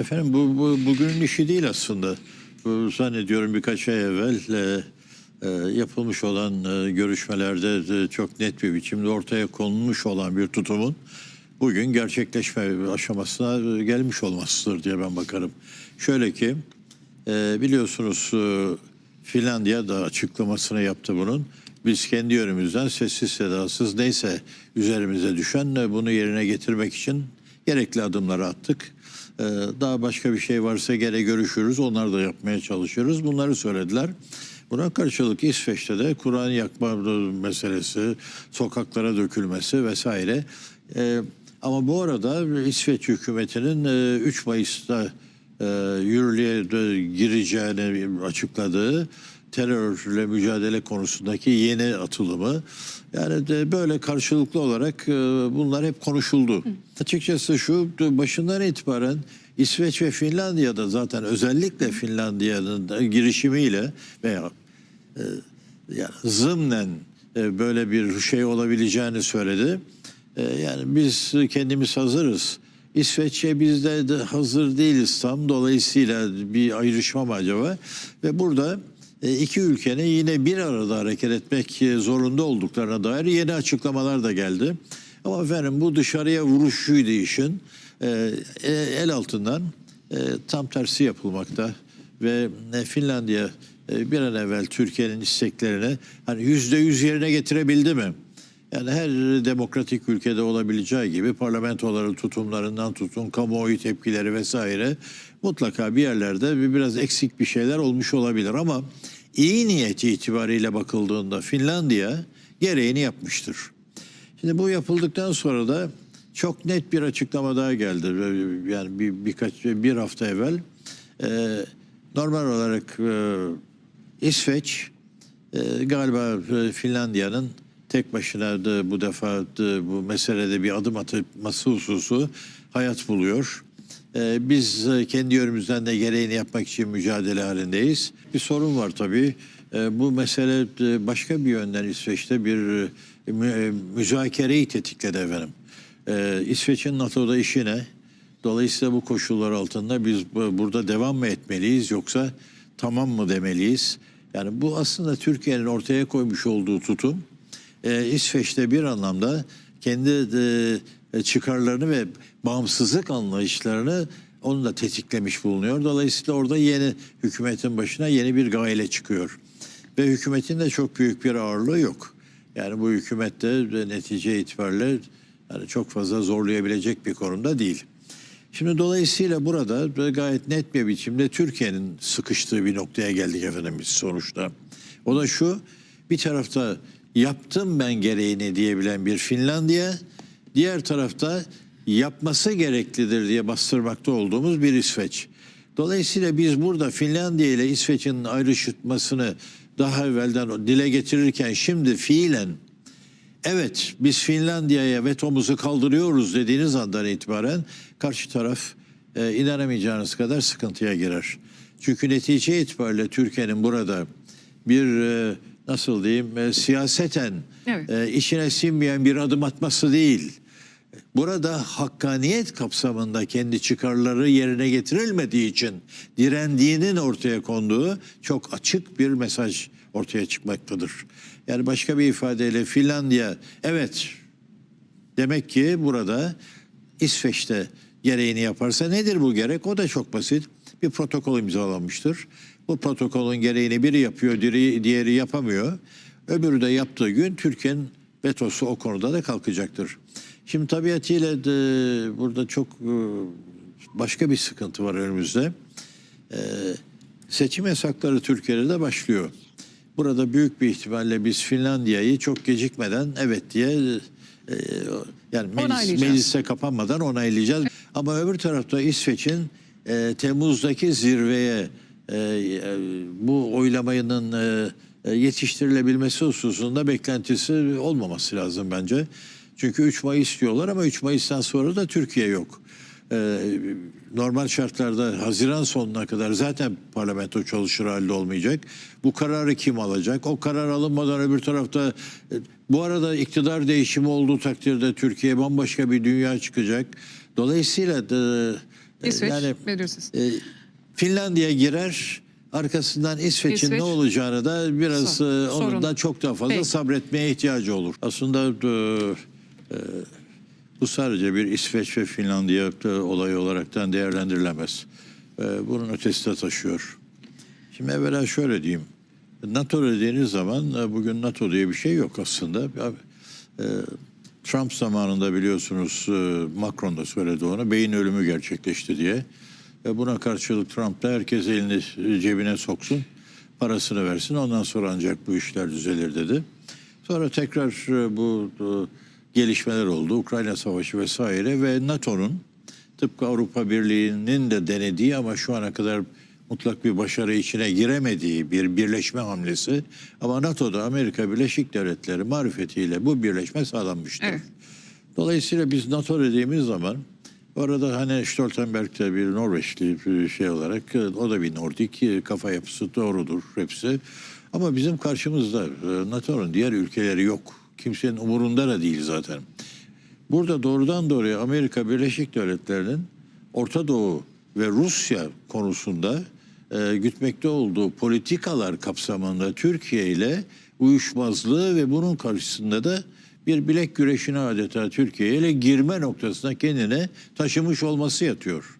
Efendim bu, bu bugünün işi değil aslında. Bu, zannediyorum birkaç ay evvel e, e, yapılmış olan e, görüşmelerde de çok net bir biçimde ortaya konulmuş olan bir tutumun bugün gerçekleşme aşamasına gelmiş olmasıdır diye ben bakarım. Şöyle ki e, biliyorsunuz e, Finlandiya da açıklamasını yaptı bunun. Biz kendi yönümüzden sessiz sedasız neyse üzerimize düşen e, bunu yerine getirmek için gerekli adımları attık. Ee, Daha başka bir şey varsa gene görüşürüz. Onlar da yapmaya çalışıyoruz. Bunları söylediler. Buna karşılık İsveç'te de Kur'an yakma meselesi, sokaklara dökülmesi vesaire. Ee, ama bu arada İsveç hükümetinin e, 3 Mayıs'ta e, yürürlüğe gireceğini açıkladığı terörle mücadele konusundaki yeni atılımı yani de böyle karşılıklı olarak e, bunlar hep konuşuldu. Açıkçası şu başından itibaren İsveç ve Finlandiya'da zaten özellikle Finlandiya'nın girişimiyle veya e, yani zımnen e, böyle bir şey olabileceğini söyledi. E, yani biz kendimiz hazırız. İsveç'e biz de, hazır değiliz tam. Dolayısıyla bir ayrışma mı acaba? Ve burada iki ülkenin yine bir arada hareket etmek e, zorunda olduklarına dair yeni açıklamalar da geldi. Ama efendim bu dışarıya vuruşuydu işin. E, e, el altından e, tam tersi yapılmakta ve e, Finlandiya e, bir an evvel Türkiye'nin isteklerini hani yüzde yüz yerine getirebildi mi? Yani her demokratik ülkede olabileceği gibi parlamentoların tutumlarından tutun, kamuoyu tepkileri vesaire mutlaka bir yerlerde bir biraz eksik bir şeyler olmuş olabilir ama iyi niyeti itibariyle bakıldığında Finlandiya gereğini yapmıştır. Şimdi bu yapıldıktan sonra da çok net bir açıklama daha geldi. Yani bir, birkaç bir hafta evvel e, normal olarak e, İsveç e, galiba e, Finlandiya'nın tek başına da bu defa da bu meselede bir adım atması hususu hayat buluyor. E, biz e, kendi yönümüzden de gereğini yapmak için mücadele halindeyiz. Bir sorun var tabii. E, bu mesele e, başka bir yönden İsveç'te bir e, mü- müzakereyi tetikledi efendim. E, İsveç'in NATO'da işi ne? Dolayısıyla bu koşullar altında biz bu- burada devam mı etmeliyiz yoksa tamam mı demeliyiz? Yani bu aslında Türkiye'nin ortaya koymuş olduğu tutum İsveç'te bir anlamda kendi e, çıkarlarını ve bağımsızlık anlayışlarını onu da tetiklemiş bulunuyor. Dolayısıyla orada yeni hükümetin başına yeni bir gayle çıkıyor. Ve hükümetin de çok büyük bir ağırlığı yok. Yani bu hükümette netice itibariyle yani çok fazla zorlayabilecek bir konumda değil. Şimdi dolayısıyla burada gayet net bir biçimde Türkiye'nin sıkıştığı bir noktaya geldik efendim biz sonuçta. O da şu bir tarafta yaptım ben gereğini diyebilen bir Finlandiya, diğer tarafta yapması gereklidir diye bastırmakta olduğumuz bir İsveç. Dolayısıyla biz burada Finlandiya ile İsveç'in ayrıştırmasını daha evvelden dile getirirken şimdi fiilen evet biz Finlandiya'ya vetomuzu kaldırıyoruz dediğiniz andan itibaren karşı taraf e, inanamayacağınız kadar sıkıntıya girer. Çünkü netice itibariyle Türkiye'nin burada bir e, nasıl diyeyim e, siyaseten Evet. e, içine sinmeyen bir adım atması değil. Burada hakkaniyet kapsamında kendi çıkarları yerine getirilmediği için direndiğinin ortaya konduğu çok açık bir mesaj ortaya çıkmaktadır. Yani başka bir ifadeyle Finlandiya evet demek ki burada İsveç'te gereğini yaparsa nedir bu gerek? O da çok basit. Bir protokol imzalanmıştır. Bu protokolün gereğini biri yapıyor, diğeri, diğeri yapamıyor. Öbürü de yaptığı gün Türkiye'nin vetosu o konuda da kalkacaktır. Şimdi tabiatıyla de burada çok e, başka bir sıkıntı var önümüzde. E, seçim yasakları Türkiye'de de başlıyor. Burada büyük bir ihtimalle biz Finlandiya'yı çok gecikmeden evet diye e, yani meclis, meclise kapanmadan onaylayacağız. Ama öbür tarafta İsveç'in e, Temmuz'daki zirveye e, e, bu oylamanın e, yetiştirilebilmesi hususunda beklentisi olmaması lazım bence. Çünkü 3 Mayıs diyorlar ama 3 Mayıs'tan sonra da Türkiye yok. Ee, normal şartlarda Haziran sonuna kadar zaten parlamento çalışır halde olmayacak. Bu kararı kim alacak? O karar alınmadan öbür tarafta e, bu arada iktidar değişimi olduğu takdirde Türkiye bambaşka bir dünya çıkacak. Dolayısıyla da, İsveç yani belirsiz. e, Finlandiya girer arkasından İsveç'in İsveç. ne olacağını da biraz Sor- e, onun sorun. da çok daha fazla Peki. sabretmeye ihtiyacı olur. Aslında e, e, bu sadece bir İsveç ve Finlandiya olayı olaraktan değerlendirilemez. E, bunun ötesi de taşıyor. Şimdi evvela şöyle diyeyim. NATO dediğiniz zaman e, bugün NATO diye bir şey yok aslında. E, Trump zamanında biliyorsunuz e, Macron da söyledi onu beyin ölümü gerçekleşti diye. Buna karşılık Trump da herkes elini cebine soksun, parasını versin ondan sonra ancak bu işler düzelir dedi. Sonra tekrar bu gelişmeler oldu. Ukrayna Savaşı vesaire ve NATO'nun tıpkı Avrupa Birliği'nin de denediği ama şu ana kadar mutlak bir başarı içine giremediği bir birleşme hamlesi ama NATO'da Amerika Birleşik Devletleri marifetiyle bu birleşme sağlanmıştır. Evet. Dolayısıyla biz NATO dediğimiz zaman orada hani Stoltenberg de bir Norveçli bir şey olarak e, o da bir Nordik e, kafa yapısı doğrudur hepsi. Ama bizim karşımızda e, NATO'nun diğer ülkeleri yok. Kimsenin umurunda da değil zaten. Burada doğrudan doğruya Amerika Birleşik Devletleri'nin Orta Doğu ve Rusya konusunda e, gütmekte olduğu politikalar kapsamında Türkiye ile uyuşmazlığı ve bunun karşısında da bir bilek güreşine adeta Türkiye ile girme noktasına kendine taşımış olması yatıyor.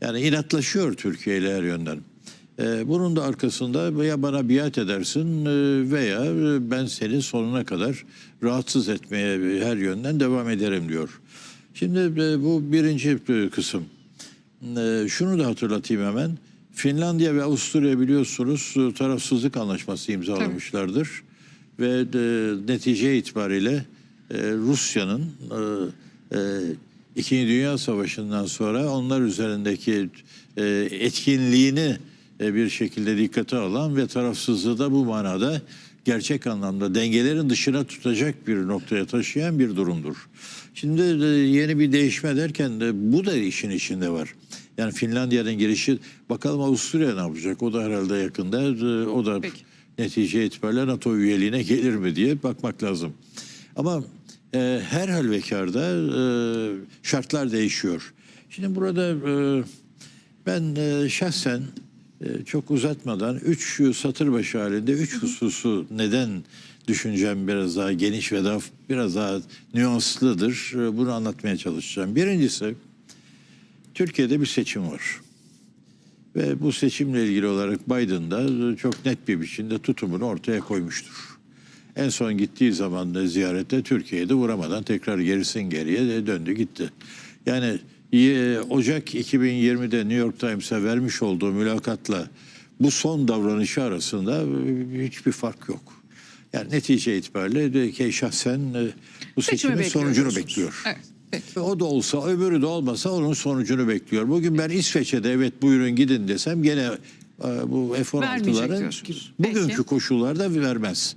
Yani inatlaşıyor Türkiye ile her yönden. Ee, bunun da arkasında ya bana biat edersin e, veya e, ben seni sonuna kadar rahatsız etmeye her yönden devam ederim diyor. Şimdi e, bu birinci e, kısım. E, Şunu da hatırlatayım hemen. Finlandiya ve Avusturya biliyorsunuz e, tarafsızlık anlaşması imzalamışlardır. Ve e, netice itibariyle e, Rusya'nın e, e, İkinci Dünya Savaşı'ndan sonra onlar üzerindeki e, etkinliğini e, bir şekilde dikkate alan ve tarafsızlığı da bu manada gerçek anlamda dengelerin dışına tutacak bir noktaya taşıyan bir durumdur. Şimdi e, yeni bir değişme derken de bu da işin içinde var. Yani Finlandiya'nın girişi bakalım Avusturya ne yapacak? O da herhalde yakında e, o da Peki. netice itibariyle NATO üyeliğine gelir mi diye bakmak lazım. Ama e, her halükarda e, şartlar değişiyor. Şimdi burada e, ben e, şahsen e, çok uzatmadan üç satır başı halinde üç hususu neden düşüncem biraz daha geniş ve daha biraz daha nüanslıdır. E, Bunu anlatmaya çalışacağım. Birincisi Türkiye'de bir seçim var. Ve bu seçimle ilgili olarak Biden da çok net bir biçimde tutumunu ortaya koymuştur. En son gittiği zaman da ziyarette Türkiye'de vuramadan tekrar gerisin geriye de döndü gitti. Yani e, Ocak 2020'de New York Times'a vermiş olduğu mülakatla bu son davranışı arasında e, hiçbir fark yok. Yani netice itibariyle de ki şahsen e, bu Seçimi seçimin sonucunu bekliyor. Evet. Peki. O da olsa öbürü de olmasa onun sonucunu bekliyor. Bugün ben İsveç'e de evet buyurun gidin desem gene e, bu Vermeyecek F-16'ların diyorsunuz. bugünkü Peki. koşullarda vermez.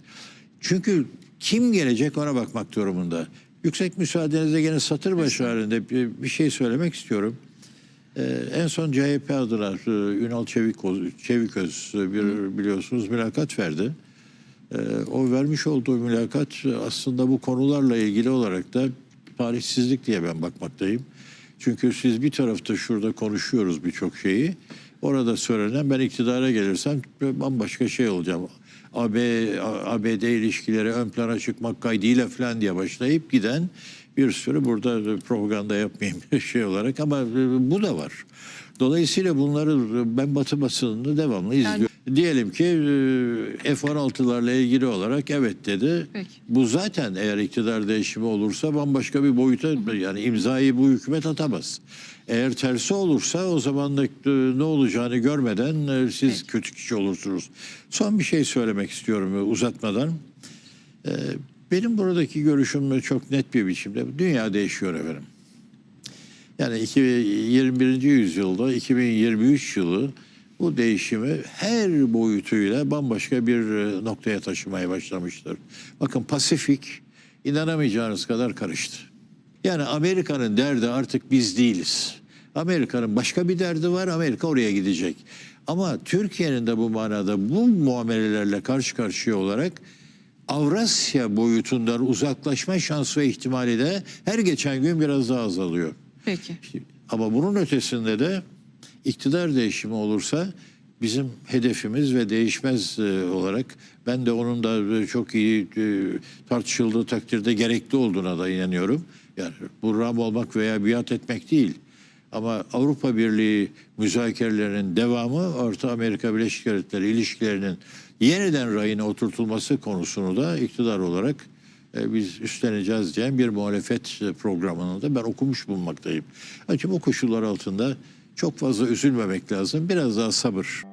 Çünkü kim gelecek ona bakmak durumunda. Yüksek müsaadenizle gene satır başı halinde bir, bir şey söylemek istiyorum. Ee, en son CHP adına e, Ünal Çevikoz, Çeviköz e, bir biliyorsunuz mülakat verdi. Ee, o vermiş olduğu mülakat aslında bu konularla ilgili olarak da tarihsizlik diye ben bakmaktayım. Çünkü siz bir tarafta şurada konuşuyoruz birçok şeyi. Orada söylenen ben iktidara gelirsem bambaşka şey olacağım. AB, ABD ilişkileri ön plana çıkmak kaydıyla falan diye başlayıp giden bir sürü burada propaganda yapmayayım şey olarak ama bu da var. Dolayısıyla bunları ben Batı basınını devamlı izliyorum. Diyelim ki e, F-16'larla ilgili olarak evet dedi. Peki. Bu zaten eğer iktidar değişimi olursa bambaşka bir boyuta yani imzayı bu hükümet atamaz. Eğer tersi olursa o zaman da e, ne olacağını görmeden e, siz Peki. kötü kişi olursunuz. Son bir şey söylemek istiyorum uzatmadan. Benim buradaki görüşüm çok net bir biçimde dünya değişiyor efendim. Yani 21. yüzyılda 2023 yılı bu değişimi her boyutuyla bambaşka bir e, noktaya taşımaya başlamıştır. Bakın Pasifik inanamayacağınız kadar karıştı. Yani Amerika'nın derdi artık biz değiliz. Amerika'nın başka bir derdi var. Amerika oraya gidecek. Ama Türkiye'nin de bu manada bu muamelelerle karşı karşıya olarak Avrasya boyutundan uzaklaşma şansı ve ihtimali de her geçen gün biraz daha azalıyor. Peki. Ama bunun ötesinde de iktidar değişimi olursa bizim hedefimiz ve değişmez e, olarak ben de onun da e, çok iyi e, tartışıldığı takdirde gerekli olduğuna da inanıyorum. Yani bu ram olmak veya biat etmek değil. Ama Avrupa Birliği müzakerelerinin devamı Orta Amerika Birleşik Devletleri ilişkilerinin yeniden rayına oturtulması konusunu da iktidar olarak e, biz üstleneceğiz diyen bir muhalefet programını da ben okumuş bulunmaktayım. Acaba o koşullar altında çok fazla üzülmemek lazım. Biraz daha sabır.